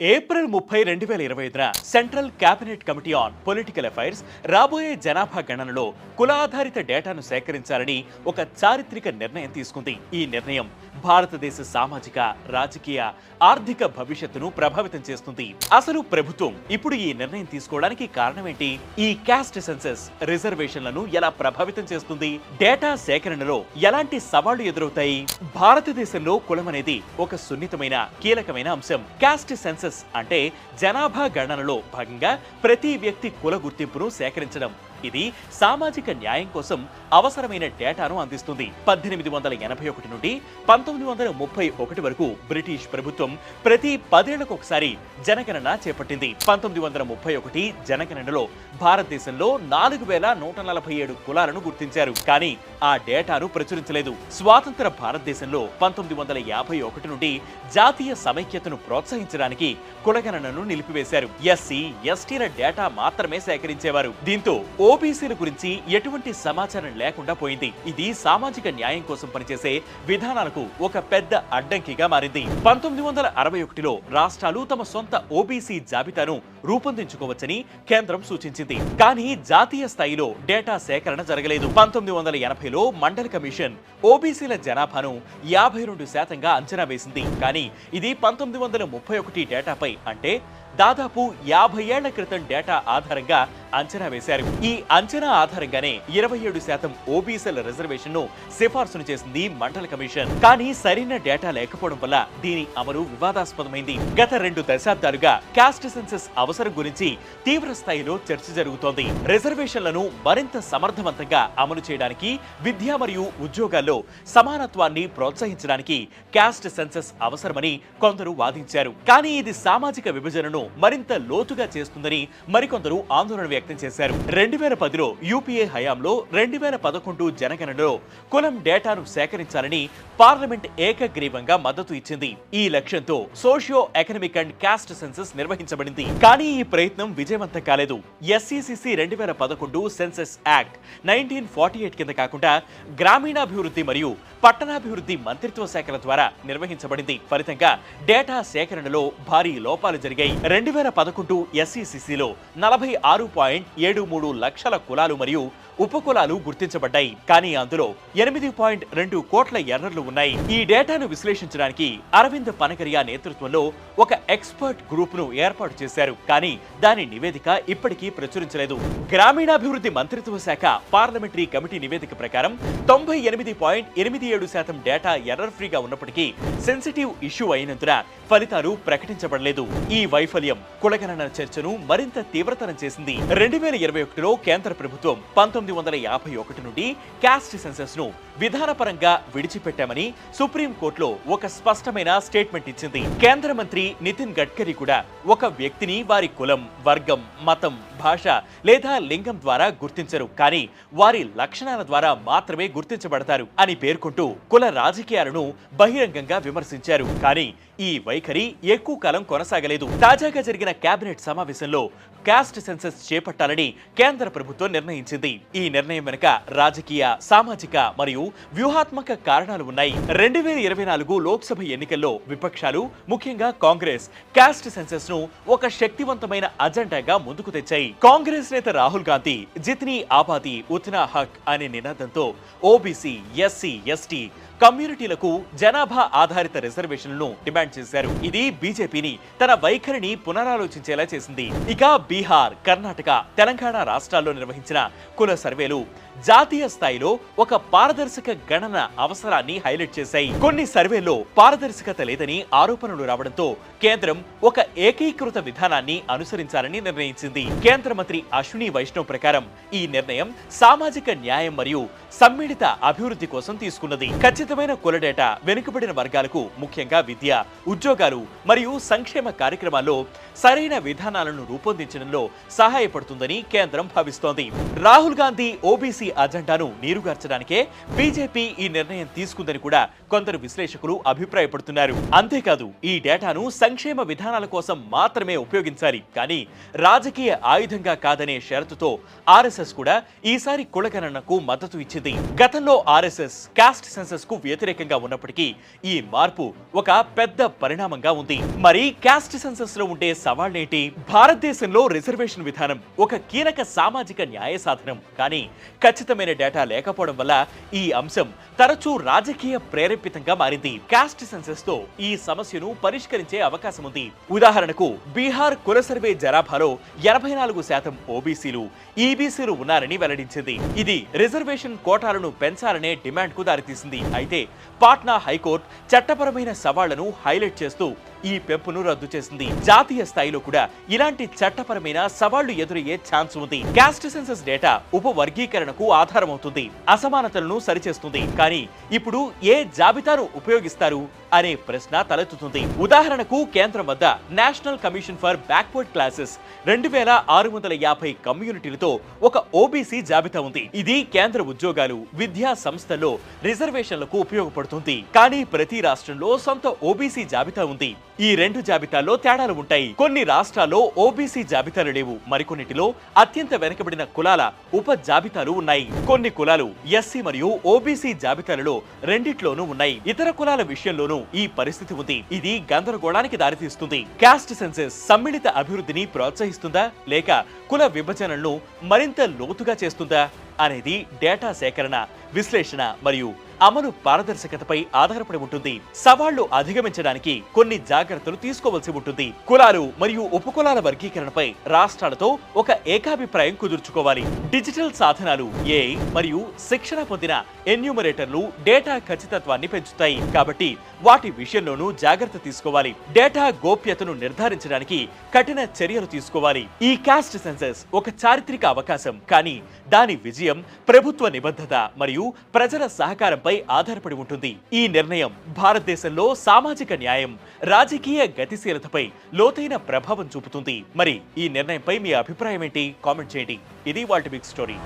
April ముప్పై రెండు వేల ఇరవై ఐదున central cabinet committee on political affairs రాబోయే జనాభా గణనలో కులాధారిత డేటాను సేకరించాలని ఒక చారిత్రక నిర్ణయం తీసుకుంది. ఈ నిర్ణయం భారతదేశ సామాజిక రాజకీయ ఆర్థిక భవిష్యత్తును ప్రభావితం చేస్తుంది. అసలు ప్రభుత్వం ఇప్పుడు ఈ నిర్ణయం తీసుకోవడానికి కారణం ఈ క్యాస్ట్ సెన్సెస్ రిజర్వేషన్లను ఎలా ప్రభావితం చేస్తుంది? డేటా సేకరణలో ఎలాంటి సవాళ్ళు ఎదురవుతాయి? భారతదేశంలో కులం అనేది ఒక సున్నితమైన కీలకమైన అంశం. క్యాస్ట్ సెన్సెస్ అంటే జనాభా గణనలో భాగంగా ప్రతి వ్యక్తి కుల గుర్తింపును సేకరించడం. ఇది సామాజిక న్యాయం కోసం అవసరమైన డేటాను అందిస్తుంది. పద్దెనిమిది వందల ఎనభై ఒకటి నుండి పంతొమ్మిది వందల ముప్పై ఒకటి వరకు బ్రిటిష్ ప్రభుత్వం ప్రతి పదేళ్ళకు ఒకసారి జనగణన చేపట్టింది. పంతొమ్మిది వందల ముప్పై ఒకటి జనగణనలో భారతదేశంలో నాలుగు వేల నూట నలభై ఏడు కులాలను గుర్తించారు. కానీ ఆ డేటాను ప్రచురించలేదు. స్వాతంత్ర భారతదేశంలో పంతొమ్మిది వందల యాభై ఒకటి నుండి జాతీయ సమైక్యతను ప్రోత్సహించడానికి కులగణనను నిలిపివేశారు. ఎస్సీ ఎస్టీల డేటా మాత్రమే సేకరించేవారు. దీంతో ఓబీసీల గురించి ఎటువంటి సమాచారం లేకుండా పోయింది. ఇది సామాజిక న్యాయం కోసం పనిచేసే విధానాలకు ఒక పెద్ద అడ్డంకిగా మారింది. పంతొమ్మిది వందల అరవై ఒకటిలో రాష్ట్రాలు తమ సొంత ఓబీసీ జాబితాను రూపొందించుకోవచ్చని కేంద్రం సూచించింది. కానీ జాతీయ స్థాయిలో డేటా సేకరణ జరగలేదు. పంతొమ్మిది వందల ఎనభైలో మండల కమిషన్ ఓబీసీల జనాభాను యాభై రెండు శాతంగా అంచనా వేసింది. కానీ ఇది పంతొమ్మిది వందల ముప్పై ఒకటి డేటాపై అంటే దాదాపు యాభై ఏళ్ళ క్రితం డేటా ఆధారంగా అంచనా వేశారు. ఈ అంచనా ఆధారంగానే ఇరవై ఏడు శాతం ఓబీసీల రిజర్వేషన్ను సిఫార్సును చేసింది మండల కమిషన్. కానీ సరైన డేటా లేకపోవడం వల్ల దీని అమలు వివాదాస్పదమైంది. గత రెండు దశాబ్దాలుగా కాస్ట్ సెన్సెస్ అవసరం గురించి తీవ్ర స్థాయిలో చర్చ జరుగుతోంది. రిజర్వేషన్లను మరింత సమర్థవంతంగా అమలు చేయడానికి విద్య మరియు ఉద్యోగాల్లో సమానత్వాన్ని ప్రోత్సహించడానికి కాస్ట్ సెన్సెస్ అవసరమని కొందరు వాదించారు. కానీ ఇది సామాజిక విభజనను మరింత లోతుగా చేస్తుందని మరికొందరు ఆందోళన వ్యక్తం చేశారు. రెండు వేల పదిలో యూపీఏ హయాంలో రెండు వేల పదకొండు జనగణనలో కులం డేటాను సేకరించాలని పార్లమెంట్ ఏకగ్రీవంగా మద్దతు ఇచ్చింది. ఈ లక్ష్యంతో socio economic and caste census నిర్వహించబడింది. కానీ ఈ ప్రయత్నం విజయవంతం కాలేదు. ఎస్సీసీసీ రెండు వేల పదకొండు census act nineteen forty eight కింద కాకుండా గ్రామీణాభివృద్ధి మరియు పట్టణాభివృద్ధి మంత్రిత్వ శాఖల ద్వారా నిర్వహించబడింది. ఫలితంగా డేటా సేకరణలో భారీ లోపాలు జరిగాయి. రెండు వేల పదకొండు ఎస్సీసీసీలో నలభై ఆరు పాయింట్ ఏడు మూడు లక్షల కులాలు మరియు ఉపకులాలు గుర్తించబడ్డాయి. కానీ అందులో ఎనిమిది పాయింట్ రెండు కోట్ల ఎర్రర్లు ఉన్నాయి. ఈ డేటాను విశ్లేషించడానికి అరవింద్ పనకరియా నేతృత్వంలో ఒక ఎక్స్పర్ట్ గ్రూప్ను ఏర్పాటు చేశారు. కానీ దాని నివేదిక ఇప్పటికీ ప్రచురించలేదు. గ్రామీణాభివృద్ధి మంత్రిత్వ శాఖ పార్లమెంటరీ కమిటీ నివేదిక ప్రకారం తొంభై ఎనిమిది పాయింట్ ఎనిమిది ఏడు శాతం డేటా ఎర్రర్ ఫ్రీగా ఉన్నప్పటికీ సెన్సిటివ్ ఇష్యూ అయినందున ఫలితాలు ప్రకటించబడలేదు. ఈ వైఫల్యం కులగణన చర్చను మరింత తీవ్రతరం చేసింది. రెండు వేల ఇరవై ఒకటిలో కేంద్ర ప్రభుత్వం పంతొమ్మిది వందల యాభై ఒకటి నుండి క్యాస్ట్ సెన్సస్ను విధానపరంగా విడిచిపెట్టామని సుప్రీంకోర్టులో ఒక స్పష్టమైన స్టేట్మెంట్ ఇచ్చింది. కేంద్ర మంత్రి నితిన్ గడ్కరీ కూడా ఒక వ్యక్తిని వారి కులం వర్గం మతం భాష లేదా లింగం ద్వారా గుర్తించరు. కానీ వారి లక్షణాల ద్వారా మాత్రమే గుర్తించబడతారు అని పేర్కొంటూ కుల రాజకీయాలను బహిరంగంగా విమర్శించారు. కానీ ఈ వైఖరి ఎక్కువ కాలం కొనసాగలేదు. తాజాగా జరిగిన కేబినెట్ సమావేశంలో కాస్ట్ సెన్సెస్ చేపట్టాలని కేంద్ర ప్రభుత్వం నిర్ణయించింది. ఈ నిర్ణయం వెనుక రాజకీయ సామాజిక మరియు వ్యూహాత్మక కారణాలు ఉన్నాయి. రెండు వేల ఇరవై నాలుగు లోక్సభ ఎన్నికల్లో విపక్షాలు ముఖ్యంగా కాంగ్రెస్ కాస్ట్ సెన్సెస్ను ఒక శక్తివంతమైన అజెండాగా ముందుకు తెచ్చాయి. కాంగ్రెస్ నేత రాహుల్ గాంధీ జిత్నీ ఆపాతి ఉత్నా హక్ అనే నినాదంతో ఓబీసీ ఎస్సీ ఎస్టీ కమ్యూనిటీలకు జనాభా ఆధారిత రిజర్వేషన్లను డిమాండ్ చేశారు. ఇది బీజేపీని తన వైఖరిని పునరాలోచించేలా చేసింది. ఇక బీహార్ కర్ణాటక తెలంగాణ రాష్ట్రాల్లో నిర్వహించిన కుల సర్వేలు జాతీయ స్థాయిలో ఒక పారదర్శక గణన అవసరాన్ని హైలైట్ చేశాయి. కొన్ని సర్వేల్లో పారదర్శకత లేదని ఆరోపణలు రావడంతో కేంద్రం ఒక ఏకీకృత విధానాన్ని అనుసరించాలని నిర్ణయించింది. కేంద్ర మంత్రి అశ్విని వైష్ణవ్ ప్రకారం ఈ నిర్ణయం సామాజిక న్యాయం మరియు సమ్మిళిత అభివృద్ధి కోసం తీసుకున్నది. ఖచ్చితమైన కుల డేటా వెనుకబడిన వర్గాలకు ముఖ్యంగా విద్య ఉద్యోగాలు మరియు సంక్షేమ కార్యక్రమాల్లో సరైన విధానాలను రూపొందించడంలో సహాయపడుతుందని కేంద్రం భావిస్తోంది. రాహుల్ గాంధీ ఓబీసీ అజెండాను నీరుగార్చడానికే బీజేపీ ఈ నిర్ణయం తీసుకుందని కూడా కొందరు విశ్లేషకులు అభిప్రాయపడుతున్నారు. అంతేకాదు ఈ డేటాను సంక్షేమ విధానాల కోసం మాత్రమే ఉపయోగించాలి. కానీ రాజకీయ ఆయుధంగా కాదనే షరతుతో ఆర్ఎస్ఎస్ కూడా ఈసారి కులగణనకు మద్దతు ఇచ్చింది. గతంలో ఆర్ఎస్ఎస్ కాస్ట్ సెన్సస్కు వ్యతిరేకంగా ఉన్నప్పటికీ ఈ మార్పు ఒక పెద్ద పరిణామంగా ఉంది. మరి కాస్ట్ సెన్సస్లో ఉండే సవాళ్ళేంటి భారతదేశంలో రిజర్వేషన్ విధానం ఒక కీలక సామాజిక న్యాయ సాధనం. కానీ ఖచ్చితమైన డేటా లేకపోవడం వల్ల ఈ అంశం తరచూ రాజకీయ ప్రేరేపితంగా మారింది. కాస్ట్ సెన్సెస్తో ఈ సమస్యను పరిష్కరించే అవకాశం ఉంది ఉదాహరణకు బీహార్ కుల సర్వే జనాభాలో ఎనభై నాలుగు శాతం ఓబీసీలు ఈబీసీలు ఉన్నారని వెల్లడించింది. ఇది రిజర్వేషన్ కోటాలను పెంచాలనే డిమాండ్కు దారితీసింది. అయితే పాట్నా హైకోర్టు చట్టపరమైన సవాళ్ళను హైలైట్ చేస్తూ ఈ పెంపును రద్దు చేసింది. జాతీయ స్థాయిలో కూడా ఇలాంటి చట్టపరమైన సవాళ్ళు ఎదురయ్యే ఛాన్స్ ఉంది. క్యాస్ట్ సెన్సస్ డేటా ఉప వర్గీకరణకు ఆధారమవుతుంది. అసమానతలను సరిచేస్తుంది. కానీ ఇప్పుడు ఏ జాబితాను ఉపయోగిస్తారు? అనే ప్రశ్న తలెత్తుతుంది. ఉదాహరణకు కేంద్రం వద్ద national commission for backward classes రెండు వేల ఆరు వందల యాభై కమ్యూనిటీలతో ఒక ఓబీసీ జాబితా ఉంది. ఇది కేంద్ర ఉద్యోగాలు విద్యా సంస్థల్లో రిజర్వేషన్లకు ఉపయోగపడుతుంది. కానీ ప్రతి రాష్ట్రంలో సొంత ఓబీసీ జాబితా ఉంది. ఈ రెండు జాబితాల్లో తేడాలు ఉంటాయి. కొన్ని రాష్ట్రాల్లో ఓబీసీ జాబితాలు లేవు. మరికొన్నిటిలో అత్యంత వెనుకబడిన కులాల ఉప జాబితాలు ఉన్నాయి. కొన్ని కులాలు ఎస్సీ మరియు ఓబీసీ జాబితాలలో రెండిట్లోనూ ఉన్నాయి. ఇతర కులాల విషయంలోనూ ఈ పరిస్థితి ఉంది. ఇది గందరగోళానికి దారితీస్తుంది. కాస్ట్ సెన్సెస్ సమ్మిళిత అభివృద్ధిని ప్రోత్సహిస్తుందా? లేక కుల విభజనలను మరింత లోతుగా చేస్తుందా? అనేది డేటా సేకరణ విశ్లేషణ మరియు అమలు పారదర్శకతపై ఆధారపడి ఉంటుంది. సవాళ్ళు అధిగమించడానికి కొన్ని జాగ్రత్తలు తీసుకోవాల్సి ఉంటుంది. కులాలు మరియు ఉపకులాల వర్గీకరణపై రాష్ట్రాలతో ఒక ఏకాభిప్రాయం కుదుర్చుకోవాలి. డిజిటల్ సాధనాలు ఏ మరియు శిక్షణ పొందిన ఎన్యూమరేటర్లు డేటా ఖచ్చితత్వాన్ని పెంచుతాయి. కాబట్టి వాటి విషయంలోనూ జాగ్రత్త తీసుకోవాలి. డేటా గోప్యతను నిర్ధారించడానికి కఠిన చర్యలు తీసుకోవాలి. ఈ కాస్ట్ సెన్సెస్ ఒక చారిత్రక అవకాశం. కానీ దాని విజయం ప్రభుత్వ నిబద్ధత మరియు ప్రజల సహకారంపై ఆధారపడి ఉంటుంది. ఈ నిర్ణయం భారతదేశంలో సామాజిక న్యాయం రాజకీయ గతిశీలతపై లోతైన ప్రభావం చూపుతుంది. మరి ఈ నిర్ణయంపై మీ అభిప్రాయం ఏంటి కామెంట్ చేయండి. ఇది వాల్ట్ బిగ్ స్టోరీ.